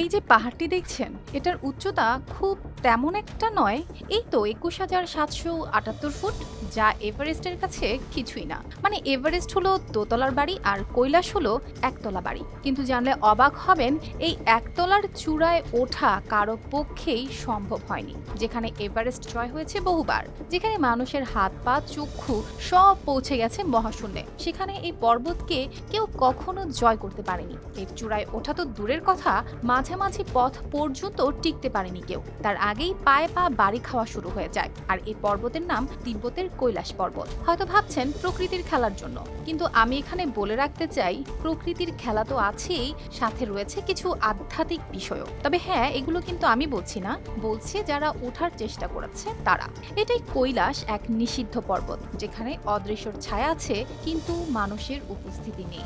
এই যে পাহাড়টি দেখছেন, এটার উচ্চতা খুব তেমন একটা নয়। এই তো একুশ হাজার সাতশো আটাত্তর ফুট, যা এভারেস্টের কাছে কিছুই না। মানে এভারেস্ট হলো দোতলার বাড়ি আর কৈলাস হলো একতলা বাড়ি। কিন্তু জানলে অবাক হবেন, এই একতলার চূড়ায় ওঠা কারও পক্ষেই সম্ভব হয়নি। যেখানে এভারেস্ট জয় হয়েছে বহুবার, যেখানে মানুষের হাত পা, চক্ষু সব পৌঁছে গেছে মহাশূন্যে। সেখানে এই পর্বতকে কেউ কখনো জয় করতে পারেনি। এর চূড়ায় ওঠা তো দূরের কথা মাঝামাঝি পথ পর্যন্ত টিকতে পারেনি কেউ। তার আগেই পায়ে পা বাড়ি খাওয়া শুরু হয়ে যায়। আর এই পর্বতের নাম তিব্বতের কৈলাস পর্বত। হয়তো ভাবছেন প্রকৃতির খেলার জন্য। কিন্তু আমি এখানে বলে রাখতে চাই, প্রকৃতির খেলা তো আছেই, সাথে রয়েছে কিছু আধ্যাত্মিক বিষয়ও। তবে হ্যাঁ এগুলো কিন্তু আমি বলছি না। বলছি যারা ওঠার চেষ্টা করেছে, তারা। এটাই কৈলাস এক নিষিদ্ধ পর্বত, যেখানে অদৃশ্যর ছায়া আছে, কিন্তু মানুষের উপস্থিতি নেই।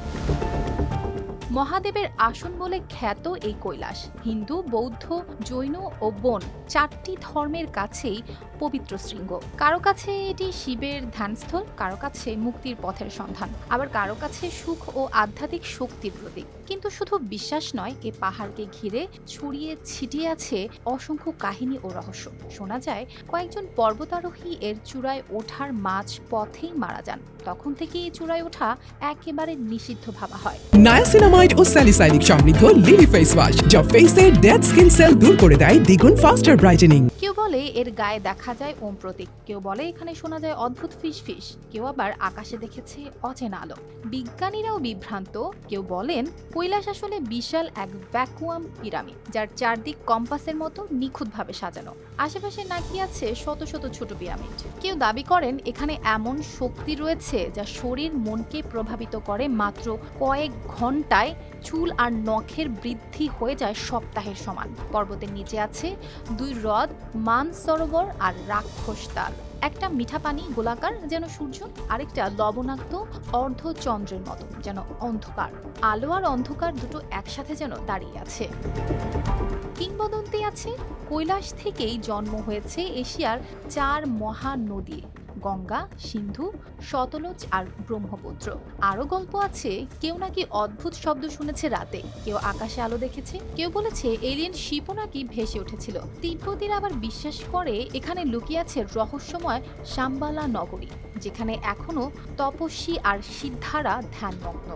মহাদেবের আসন বলে খ্যাত এই কৈলাস। হিন্দু, বৌদ্ধ, জৈন ও বন চারটি ধর্মের কাছেই পবিত্র শৃঙ্গ। কারও কাছে এটি শিবের ধ্যানস্থল, কারও কাছে মুক্তির পথের সন্ধান। আবার কারও কাছে সুখ ও আধ্যাত্মিক শক্তির প্রতীক। কিন্তু শুধু বিশ্বাস নয়, এ পাহাড়কে ঘিরে ছড়িয়ে ছিটিয়ে আছে অসংখ্য কাহিনী ও রহস্য। শোনা যায়, কয়েকজন পর্বতারোহী এর চূড়ায় ওঠার মাঝ পথেই মারা যান। তখন থেকেই চূড়ায় ওঠা একেবারে নিষিদ্ধ ভাবা হয়। নায়াসিনামাইড ও স্যালিসাইনিক সমৃদ্ধ লিলি ফেস ওয়াশ, যা ফেসের ডেড স্কিন সেল দূর করে দেয় দ্বিগুণ ফাস্টার ব্রাইটেনিং বলে এর গায়ে দেখা যায় ওম প্রতীক। কেউ বলে এখানে শোনা যায় অদ্ভুত ফিস ফিস কেউ আবার আকাশে দেখেছে অচেনা আলো। বিজ্ঞানীরাও বিভ্রান্ত, কেউ বলেন কৈলাস আসলে বিশাল এক ভ্যাকুয়াম পিরামিড যার চারদিক কম্পাসের মতো নিখুঁতভাবে সাজানো। আশেপাশে নাকি আছে শত শত ছোট পিরামিড কেউ দাবি করেন এখানে এমন শক্তি রয়েছে যা শরীর মনকে প্রভাবিত করে মাত্র কয়েক ঘন্টায় চুল আর নখের বৃদ্ধি হয়ে যায় সপ্তাহের সমান। পর্বতের নিচে আছে দুই হ্রদ, মান সরোবর আর রাক্ষস তাল। একটা মিঠা পানি গোলাকার যেন সূর্য, আরেকটা লবণাক্ত অর্ধচন্দ্রের মতো যেন অন্ধকার। আলো আর অন্ধকার দুটো একসাথে যেন দাঁড়িয়ে আছে। কিংবদন্তি আছে কৈলাস থেকেই জন্ম হয়েছে এশিয়ার চার মহানদী। গঙ্গা, সিন্ধু শতলজ আর ব্রহ্মপুত্র। আরও গল্প আছে, কেউ নাকি অদ্ভুত শব্দ শুনেছে রাতে। কেউ আকাশে আলো দেখেছে, কেউ বলেছে এলিয়েন শিপও নাকি ভেসে উঠেছিল। তিব্বতীরা আবার বিশ্বাস করে, এখানে লুকিয়ে আছে রহস্যময় সাম্বালা নগরী, যেখানে এখনও তপস্বী আর সিদ্ধারা ধ্যানমগ্ন।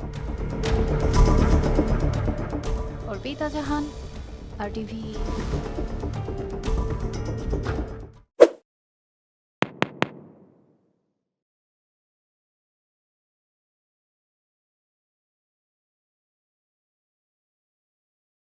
অর্পিতা জাহান, আর টিভি।